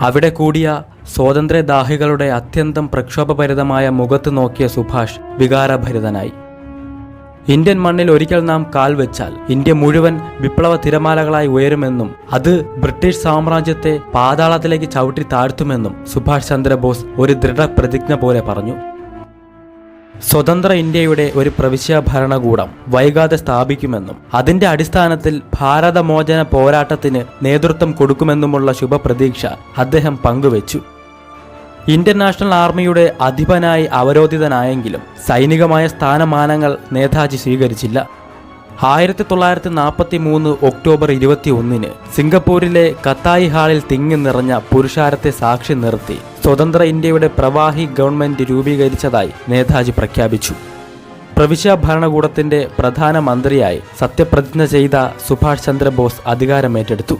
അവിടെ കൂടിയ സ്വാതന്ത്ര്യദാഹികളുടെ അത്യന്തം പ്രക്ഷോഭഭരിതമായ മുഖത്ത് നോക്കിയ സുഭാഷ് വികാരഭരിതനായി. ഇന്ത്യൻ മണ്ണിൽ ഒരിക്കൽ നാം കാൽ വെച്ചാൽ ഇന്ത്യ മുഴുവൻ വിപ്ലവ തിരമാലകളായി ഉയരുമെന്നും അത് ബ്രിട്ടീഷ് സാമ്രാജ്യത്തെ പാതാളത്തിലേക്ക് ചവിട്ടി താഴ്ത്തുമെന്നും സുഭാഷ് ചന്ദ്രബോസ് ഒരു ദൃഢപ്രതിജ്ഞ പോലെ പറഞ്ഞു. സ്വതന്ത്ര ഇന്ത്യയുടെ ഒരു പ്രവിശ്യ ഭരണകൂടം വൈകാതെ സ്ഥാപിക്കുമെന്നും അതിന്റെ അടിസ്ഥാനത്തിൽ ഭാരതമോചന പോരാട്ടത്തിന് നേതൃത്വം കൊടുക്കുമെന്നുമുള്ള ശുഭപ്രതീക്ഷ അദ്ദേഹം പങ്കുവച്ചു. ഇന്ത്യൻ നാഷണൽ ആർമിയുടെ അധിപനായി അവരോധിതനായെങ്കിലും സൈനികമായ സ്ഥാനമാനങ്ങൾ നേതാജി സ്വീകരിച്ചില്ല. ആയിരത്തി തൊള്ളായിരത്തി നാൽപ്പത്തി മൂന്ന് ഒക്ടോബർ ഇരുപത്തി ഒന്നിന് സിംഗപ്പൂരിലെ കത്തായി ഹാളിൽ തിങ്ങി നിറഞ്ഞ പുരുഷാരത്തെ സാക്ഷി നിർത്തി. സ്വതന്ത്ര ഇന്ത്യയുടെ പ്രവാഹി ഗവൺമെന്റ് രൂപീകരിച്ചതായി നേതാജി പ്രഖ്യാപിച്ചു. പ്രവിശ്യ ഭരണകൂടത്തിന്റെ പ്രധാനമന്ത്രിയായി സത്യപ്രതിജ്ഞ ചെയ്ത സുഭാഷ് ചന്ദ്രബോസ് അധികാരമേറ്റെടുത്തു.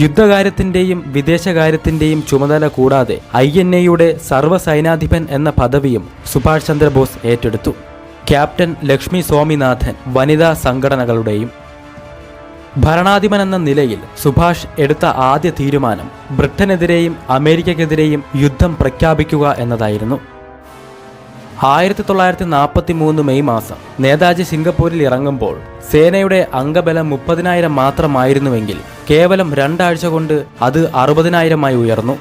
യുദ്ധകാര്യത്തിന്റെയും വിദേശകാര്യത്തിന്റെയും ചുമതല കൂടാതെ ഐ എൻ എയുടെ സർവസൈനാധിപൻ എന്ന പദവിയും സുഭാഷ് ചന്ദ്രബോസ് ഏറ്റെടുത്തു. ക്യാപ്റ്റൻ ലക്ഷ്മി സ്വാമിനാഥൻ വനിതാ സംഘടനകളുടെയും ഭരണാധിപൻ എന്ന നിലയിൽ സുഭാഷ് എടുത്ത ആദ്യ തീരുമാനം ബ്രിട്ടനെതിരെയും അമേരിക്കക്കെതിരെയും യുദ്ധം പ്രഖ്യാപിക്കുക എന്നതായിരുന്നു. ആയിരത്തി തൊള്ളായിരത്തി നാൽപ്പത്തി മൂന്ന് മെയ് മാസം നേതാജി സിംഗപ്പൂരിൽ ഇറങ്ങുമ്പോൾ സേനയുടെ അംഗബലം മുപ്പതിനായിരം മാത്രമായിരുന്നുവെങ്കിൽ കേവലം രണ്ടാഴ്ച കൊണ്ട് അത് അറുപതിനായിരമായി ഉയർന്നു.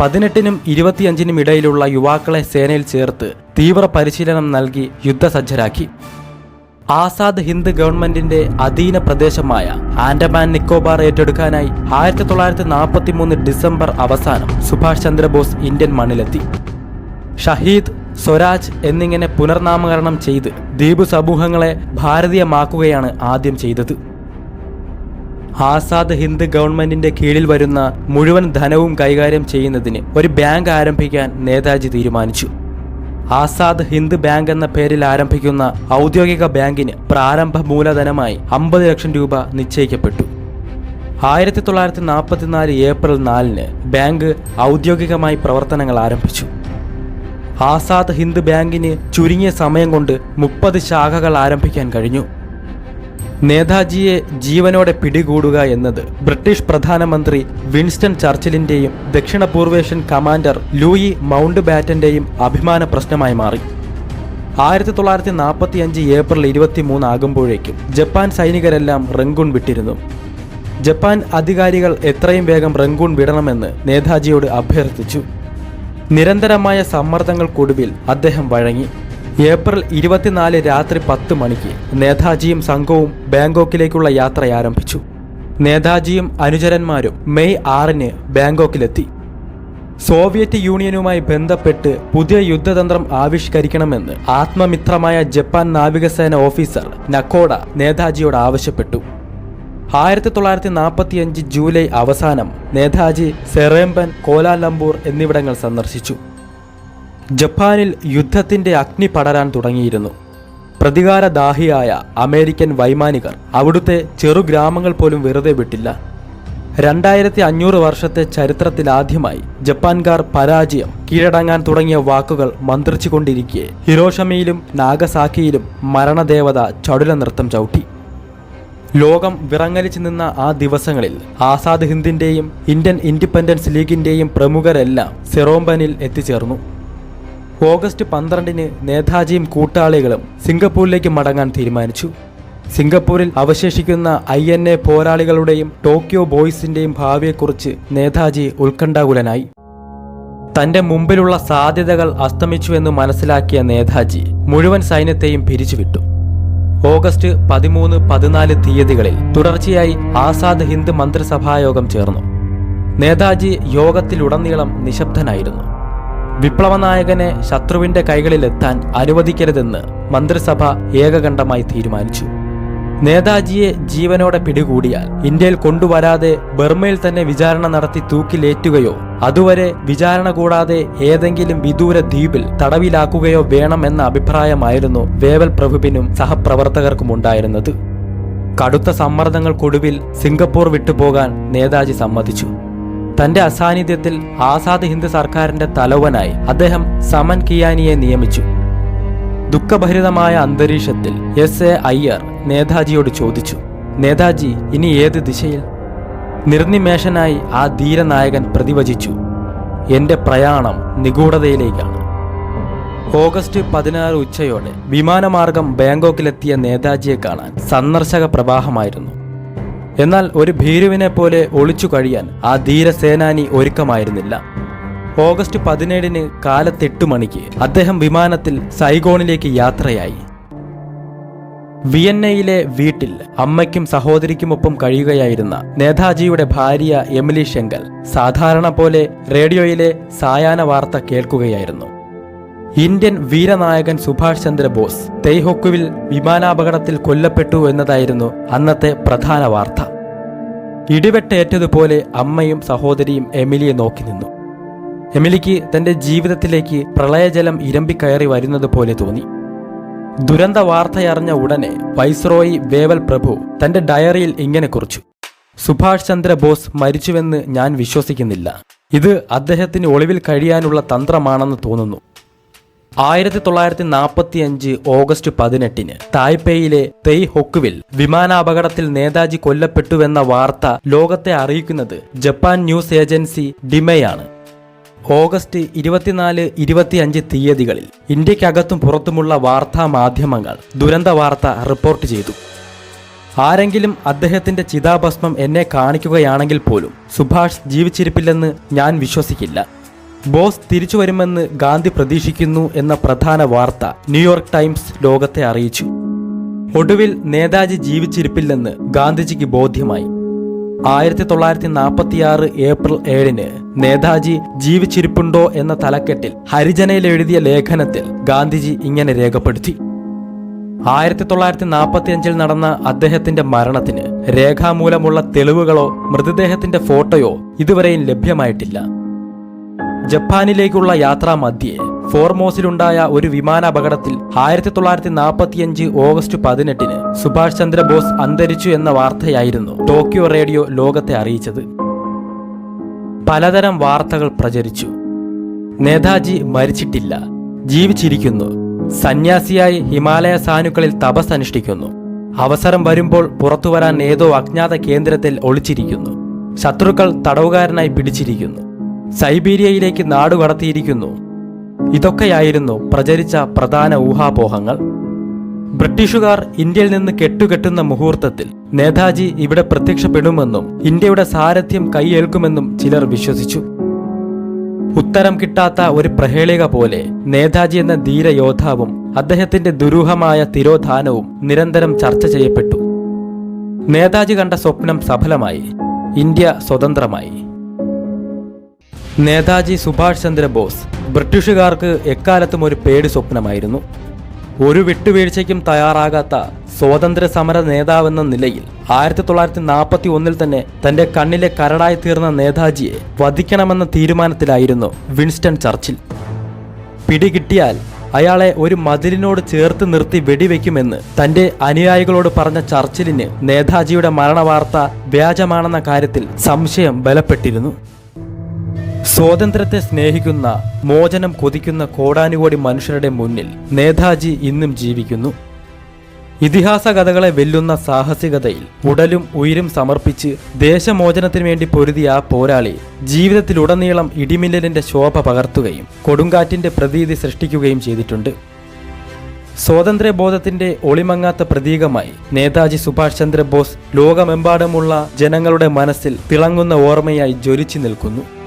പതിനെട്ടിനും ഇരുപത്തിയഞ്ചിനും ഇടയിലുള്ള യുവാക്കളെ സേനയിൽ ചേർത്ത് തീവ്ര പരിശീലനം നൽകി യുദ്ധസജ്ജരാക്കി. ആസാദ് ഹിന്ദ് ഗവൺമെന്റിന്റെ അധീന പ്രദേശമായ ആൻഡമാൻ നിക്കോബാർ ഏറ്റെടുക്കാനായി ആയിരത്തി തൊള്ളായിരത്തി നാൽപ്പത്തി മൂന്ന് ഡിസംബർ അവസാനം സുഭാഷ് ചന്ദ്രബോസ് ഇന്ത്യൻ മണ്ണിലെത്തി. ഷഹീദ് സ്വരാജ് എന്നിങ്ങനെ പുനർനാമകരണം ചെയ്ത് ദ്വീപ് സമൂഹങ്ങളെ ഭാരതീയമാക്കുകയാണ് ആദ്യം ചെയ്തത്. ആസാദ് ഹിന്ദ് ഗവൺമെന്റിന്റെ കീഴിൽ വരുന്ന മുഴുവൻ ധനവും കൈകാര്യം ചെയ്യുന്നതിന് ഒരു ബാങ്ക് ആരംഭിക്കാൻ നേതാജി തീരുമാനിച്ചു. ആസാദ് ഹിന്ദ് ബാങ്ക് എന്ന പേരിൽ ആരംഭിക്കുന്ന ഔദ്യോഗിക ബാങ്കിന് പ്രാരംഭ മൂലധനമായി അമ്പത് ലക്ഷം രൂപ നിശ്ചയിക്കപ്പെട്ടു. ആയിരത്തി തൊള്ളായിരത്തി നാൽപ്പത്തിനാല് ഏപ്രിൽ നാലിന് ബാങ്ക് ഔദ്യോഗികമായി പ്രവർത്തനങ്ങൾ ആരംഭിച്ചു. ആസാദ് ഹിന്ദ് ബാങ്കിന് ചുരുങ്ങിയ സമയം കൊണ്ട് മുപ്പത് ശാഖകൾ ആരംഭിക്കാൻ കഴിഞ്ഞു. നേതാജിയെ ജീവനോടെ പിടികൂടുക എന്നത് ബ്രിട്ടീഷ് പ്രധാനമന്ത്രി വിൻസ്റ്റൺ ചർച്ചിലിന്റെയും ദക്ഷിണ പൂർവേഷ്യൻ കമാൻഡർ ലൂയി മൗണ്ട് ബാറ്റന്റെയും അഭിമാന പ്രശ്നമായി മാറി. ആയിരത്തി തൊള്ളായിരത്തി നാൽപ്പത്തി അഞ്ച് ഏപ്രിൽ ഇരുപത്തി മൂന്ന് ആകുമ്പോഴേക്കും ജപ്പാൻ സൈനികരെല്ലാം റംഗൂൺ വിട്ടിരുന്നു. ജപ്പാൻ അധികാരികൾ എത്രയും വേഗം റംഗൂൺ വിടണമെന്ന് നേതാജിയോട് അഭ്യർത്ഥിച്ചു. നിരന്തരമായ സമ്മർദ്ദങ്ങൾക്കൊടുവിൽ അദ്ദേഹം വഴങ്ങി. ഏപ്രിൽ ഇരുപത്തിനാല് രാത്രി പത്ത് മണിക്ക് നേതാജിയും സംഘവും ബാങ്കോക്കിലേക്കുള്ള യാത്ര ആരംഭിച്ചു. നേതാജിയും അനുചരന്മാരും മെയ് ആറിന് ബാങ്കോക്കിലെത്തി. സോവിയറ്റ് യൂണിയനുമായി ബന്ധപ്പെട്ട് പുതിയ യുദ്ധതന്ത്രം ആവിഷ്കരിക്കണമെന്ന് ആത്മമിത്രമായ ജപ്പാൻ നാവികസേന ഓഫീസർ നക്കോഡ നേതാജിയോട് ആവശ്യപ്പെട്ടു. ആയിരത്തി തൊള്ളായിരത്തി നാൽപ്പത്തിയഞ്ച് ജൂലൈ അവസാനം നേതാജി സെറേംബൻ കോലാലംപൂർ എന്നിവിടങ്ങൾ സന്ദർശിച്ചു. ജപ്പാനിൽ യുദ്ധത്തിന്റെ അഗ്നി പടരാൻ തുടങ്ങിയിരുന്നു. പ്രതികാരദാഹിയായ അമേരിക്കൻ വൈമാനികർ അവിടുത്തെ ചെറുഗ്രാമങ്ങൾ പോലും വെറുതെ വിട്ടില്ല. രണ്ടായിരത്തി അഞ്ഞൂറ് വർഷത്തെ ചരിത്രത്തിലാദ്യമായി ജപ്പാൻകാർ പരാജയം കീഴടങ്ങാൻ തുടങ്ങിയ വാക്കുകൾ മന്ത്രിച്ചുകൊണ്ടിരിക്കെ ഹിരോഷമയിലും നാഗസാക്കിയിലും മരണദേവത ചടുല നൃത്തം ചവിട്ടി. ലോകം വിറങ്ങലിച്ചു നിന്ന ആ ദിവസങ്ങളിൽ ആസാദ് ഹിന്ദിന്റെയും ഇന്ത്യൻ ഇൻഡിപെൻഡൻസ് ലീഗിന്റെയും പ്രമുഖരെല്ലാം സെറോംബനിൽ എത്തിച്ചേർന്നു. ഓഗസ്റ്റ് പന്ത്രണ്ടിന് നേതാജിയും കൂട്ടാളികളും സിംഗപ്പൂരിലേക്ക് മടങ്ങാൻ തീരുമാനിച്ചു. സിംഗപ്പൂരിൽ അവശേഷിക്കുന്ന ഐ എൻ എ പോരാളികളുടെയും ടോക്കിയോ ബോയ്സിന്റെയും ഭാവിയെക്കുറിച്ച് നേതാജി ഉത്കണ്ഠാകുലനായി. തന്റെ മുമ്പിലുള്ള സാധ്യതകൾ അസ്തമിച്ചുവെന്ന് മനസ്സിലാക്കിയ നേതാജി മുഴുവൻ സൈന്യത്തെയും പിരിച്ചുവിട്ടു. ഓഗസ്റ്റ് പതിമൂന്ന് പതിനാല് തീയതികളിൽ തുടർച്ചയായി ആസാദ് ഹിന്ദ് മന്ത്രിസഭായോഗം ചേർന്നു. നേതാജി യോഗത്തിലുടനീളം നിശബ്ദനായിരുന്നു. വിപ്ലവനായകനെ ശത്രുവിന്റെ കൈകളിലെത്താൻ അനുവദിക്കരുതെന്ന് മന്ത്രിസഭ ഏകകണ്ഠമായി തീരുമാനിച്ചു. നേതാജിയെ ജീവനോടെ പിടികൂടിയാൽ ഇന്ത്യയിൽ കൊണ്ടുവരാതെ ബർമയിൽ തന്നെ വിചാരണ നടത്തി തൂക്കിലേറ്റുകയോ അതുവരെ വിചാരണ കൂടാതെ ഏതെങ്കിലും വിദൂര ദ്വീപിൽ തടവിലാക്കുകയോ വേണമെന്ന അഭിപ്രായമായിരുന്നു വേവൽ പ്രഭുവിനും സഹപ്രവർത്തകർക്കും ഉണ്ടായിരുന്നത് കടുത്ത സമ്മർദ്ദങ്ങൾക്കൊടുവിൽ സിംഗപ്പൂർ വിട്ടുപോകാൻ നേതാജി സമ്മതിച്ചു. തന്റെ അസാന്നിധ്യത്തിൽ ആസാദ് ഹിന്ദു സർക്കാരിന്റെ തലവനായി അദ്ദേഹം സമൻ കിയാനിയെ നിയമിച്ചു. ദുഃഖഭരിതമായ അന്തരീക്ഷത്തിൽ എസ് എ അയ്യർ നേതാജിയോട് ചോദിച്ചു നേതാജി ഇനി ഏത് ദിശയിൽ? നിർനിമേഷനായി ആ ധീരനായകൻ പ്രതിവചിച്ചു എന്റെ പ്രയാണം നിഗൂഢതയിലേക്കാണ്. ഓഗസ്റ്റ് പതിനാറ് ഉച്ചയോടെ വിമാനമാർഗം ബാങ്കോക്കിലെത്തിയ നേതാജിയെ കാണാൻ സന്ദർശക പ്രവാഹമായിരുന്നു. എന്നാൽ ഒരു ഭീരുവിനെ പോലെ ഒളിച്ചു കഴിയാൻ ആ ധീരസേനാനി ഒരുക്കമായിരുന്നില്ല. ഓഗസ്റ്റ് പതിനേഴിന് കാലത്തെട്ട് മണിക്ക് അദ്ദേഹം വിമാനത്തിൽ സൈഗോണിലേക്ക് യാത്രയായി. വിയന്നയിലെ വീട്ടിൽ അമ്മയ്ക്കും സഹോദരിക്കുമൊപ്പം കഴിയുകയായിരുന്ന നേതാജിയുടെ ഭാര്യ എമിലി ശെങ്കൽ സാധാരണ പോലെ റേഡിയോയിലെ സായാഹ്ന വാർത്ത കേൾക്കുകയായിരുന്നു. ഇന്ത്യൻ വീരനായകൻ സുഭാഷ് ചന്ദ്രബോസ് തെയ്ഹൊക്കുവിൽ വിമാനാപകടത്തിൽ കൊല്ലപ്പെട്ടു എന്നതായിരുന്നു അന്നത്തെ പ്രധാന വാർത്ത. ഇടിവെട്ടേറ്റതുപോലെ അമ്മയും സഹോദരിയും എമിലിയെ നോക്കി നിന്നു. എമിലിക്ക് തന്റെ ജീവിതത്തിലേക്ക് പ്രളയജലം ഇരമ്പിക്കയറി വരുന്നത് പോലെ തോന്നി. ദുരന്ത വാർത്തയറിഞ്ഞ ഉടനെ വൈസ്രോയി വേവൽ പ്രഭു തന്റെ ഡയറിയിൽ ഇങ്ങനെ കുറിച്ചു. സുഭാഷ് ചന്ദ്ര ബോസ് മരിച്ചുവെന്ന് ഞാൻ വിശ്വസിക്കുന്നില്ല. ഇത് അദ്ദേഹത്തിന് ഒളിവിൽ കഴിയാനുള്ള തന്ത്രമാണെന്ന് തോന്നുന്നു. ആയിരത്തി തൊള്ളായിരത്തി നാൽപ്പത്തി അഞ്ച് ഓഗസ്റ്റ് പതിനെട്ടിന് തായ്പേയിലെ തെയ് ഹൊക്കുവിൽ വിമാനാപകടത്തിൽ നേതാജി കൊല്ലപ്പെട്ടുവെന്ന വാർത്ത ലോകത്തെ അറിയിക്കുന്നത് ജപ്പാൻ ന്യൂസ് ഏജൻസി ഡിമയാണ്. ഓഗസ്റ്റ് ഇരുപത്തിനാല് ഇരുപത്തിയഞ്ച് തീയതികളിൽ ഇന്ത്യക്കകത്തും പുറത്തുമുള്ള വാർത്താ മാധ്യമങ്ങൾ ദുരന്ത വാർത്ത റിപ്പോർട്ട് ചെയ്തു. ആരെങ്കിലും അദ്ദേഹത്തിന്റെ ചിതാഭസ്മം എന്നെ കാണിക്കുകയാണെങ്കിൽ പോലും സുഭാഷ് ജീവിച്ചിരിപ്പില്ലെന്ന് ഞാൻ വിശ്വസിക്കില്ല. ബോസ് തിരിച്ചു വരുമെന്ന് ഗാന്ധി പ്രതീക്ഷിക്കുന്നു എന്ന പ്രധാന വാർത്ത ന്യൂയോർക്ക് ടൈംസ് ലോകത്തെ അറിയിച്ചു. ഒടുവിൽ നേതാജി ജീവിച്ചിരിപ്പില്ലെന്ന് ഗാന്ധിജിക്ക് ബോധ്യമായി. ആയിരത്തി തൊള്ളായിരത്തി നാൽപ്പത്തിയാറ് ഏപ്രിൽ ഏഴിന് നേതാജി ജീവിച്ചിരിപ്പുണ്ടോ എന്ന തലക്കെട്ടിൽ ഹരിജനയിൽ എഴുതിയ ലേഖനത്തിൽ ഗാന്ധിജി ഇങ്ങനെ രേഖപ്പെടുത്തി. ആയിരത്തി തൊള്ളായിരത്തി നാൽപ്പത്തിയഞ്ചിൽ നടന്ന അദ്ദേഹത്തിന്റെ മരണത്തിന് രേഖാമൂലമുള്ള തെളിവുകളോ മൃതദേഹത്തിന്റെ ഫോട്ടോയോ ഇതുവരെയും ലഭ്യമായിട്ടില്ല. ജപ്പാനിലേക്കുള്ള യാത്രാ മധ്യേ ഫോർമോസിലുണ്ടായ ഒരു വിമാനാപകടത്തിൽ ആയിരത്തി തൊള്ളായിരത്തി നാൽപ്പത്തിയഞ്ച് ഓഗസ്റ്റ് പതിനെട്ടിന് സുഭാഷ് ചന്ദ്രബോസ് അന്തരിച്ചു എന്ന വാർത്തയായിരുന്നു ടോക്കിയോ റേഡിയോ ലോകത്തെ അറിയിച്ചത്. പലതരം വാർത്തകൾ പ്രചരിച്ചു. നേതാജി മരിച്ചിട്ടില്ല. ജീവിച്ചിരിക്കുന്നു. സന്യാസിയായി ഹിമാലയ സാനുക്കളിൽ തപസ് അനുഷ്ഠിക്കുന്നു അവസരം വരുമ്പോൾ പുറത്തുവരാൻ ഏതോ അജ്ഞാത കേന്ദ്രത്തിൽ ഒളിച്ചിരിക്കുന്നു. ശത്രുക്കൾ തടവുകാരനായി പിടിച്ചിരിക്കുന്നു. സൈബീരിയയിലേക്ക് നാടുകടത്തിയിരിക്കുന്നു ഇതൊക്കെയായിരുന്നു പ്രചരിച്ച പ്രധാന ഊഹാപോഹങ്ങൾ. ബ്രിട്ടീഷുകാർ ഇന്ത്യയിൽ നിന്ന് കെട്ടുകെട്ടുന്ന മുഹൂർത്തത്തിൽ നേതാജി ഇവിടെ പ്രത്യക്ഷപ്പെടുമെന്നും ഇന്ത്യയുടെ സാരഥ്യം കൈയേൽക്കുമെന്നും ചിലർ വിശ്വസിച്ചു. ഉത്തരം കിട്ടാത്ത ഒരു പ്രഹേളിക പോലെ നേതാജി എന്ന ധീരയോദ്ധാവും അദ്ദേഹത്തിന്റെ ദുരൂഹമായ തിരോധാനവും നിരന്തരം ചർച്ച ചെയ്യപ്പെട്ടു. നേതാജി കണ്ട സ്വപ്നം സഫലമായി. ഇന്ത്യ സ്വതന്ത്രമായി. നേതാജി സുഭാഷ് ചന്ദ്രബോസ് ബ്രിട്ടീഷുകാർക്ക് എക്കാലത്തും ഒരു പേടി സ്വപ്നമായിരുന്നു. ഒരു വിട്ടുവീഴ്ചയ്ക്കും തയ്യാറാകാത്ത സ്വാതന്ത്ര്യ സമര നേതാവെന്ന നിലയിൽ ആയിരത്തി തൊള്ളായിരത്തി നാൽപ്പത്തി ഒന്നിൽ തന്നെ തന്റെ കണ്ണിലെ കരടായി തീർന്ന നേതാജിയെ വധിക്കണമെന്ന തീരുമാനത്തിലായിരുന്നു വിൻസ്റ്റൺ ചർച്ചിൽ. പിടികിട്ടിയാൽ അയാളെ ഒരു മതിലിനോട് ചേർത്ത് നിർത്തി വെടിവെക്കുമെന്ന് തന്റെ അനുയായികളോട് പറഞ്ഞ ചർച്ചിലിന് നേതാജിയുടെ മരണവാർത്ത വ്യാജമാണെന്ന കാര്യത്തിൽ സംശയം ബലപ്പെട്ടിരുന്നു. സ്വാതന്ത്ര്യത്തെ സ്നേഹിക്കുന്ന മോചനം കൊതിക്കുന്ന കോടാനുകോടി മനുഷ്യരുടെ മുന്നിൽ നേതാജി ഇന്നും ജീവിക്കുന്നു. ഇതിഹാസ കഥകളെ വെല്ലുന്ന സാഹസികതയിൽ ഉടലും ഉയരും സമർപ്പിച്ച് ദേശമോചനത്തിനു വേണ്ടി പൊരുതിയ ആ പോരാളി ജീവിതത്തിലുടനീളം ഇടിമിന്നലിന്റെ ശോഭ പകർത്തുകയും കൊടുങ്കാറ്റിന്റെ പ്രതീതി സൃഷ്ടിക്കുകയും ചെയ്തിട്ടുണ്ട്. സ്വാതന്ത്ര്യബോധത്തിന്റെ ഒളിമങ്ങാത്ത പ്രതീകമായി നേതാജി സുഭാഷ് ചന്ദ്രബോസ് ലോകമെമ്പാടുമുള്ള ജനങ്ങളുടെ മനസ്സിൽ തിളങ്ങുന്ന ഓർമ്മയായി ജ്വലിച്ചു നിൽക്കുന്നു.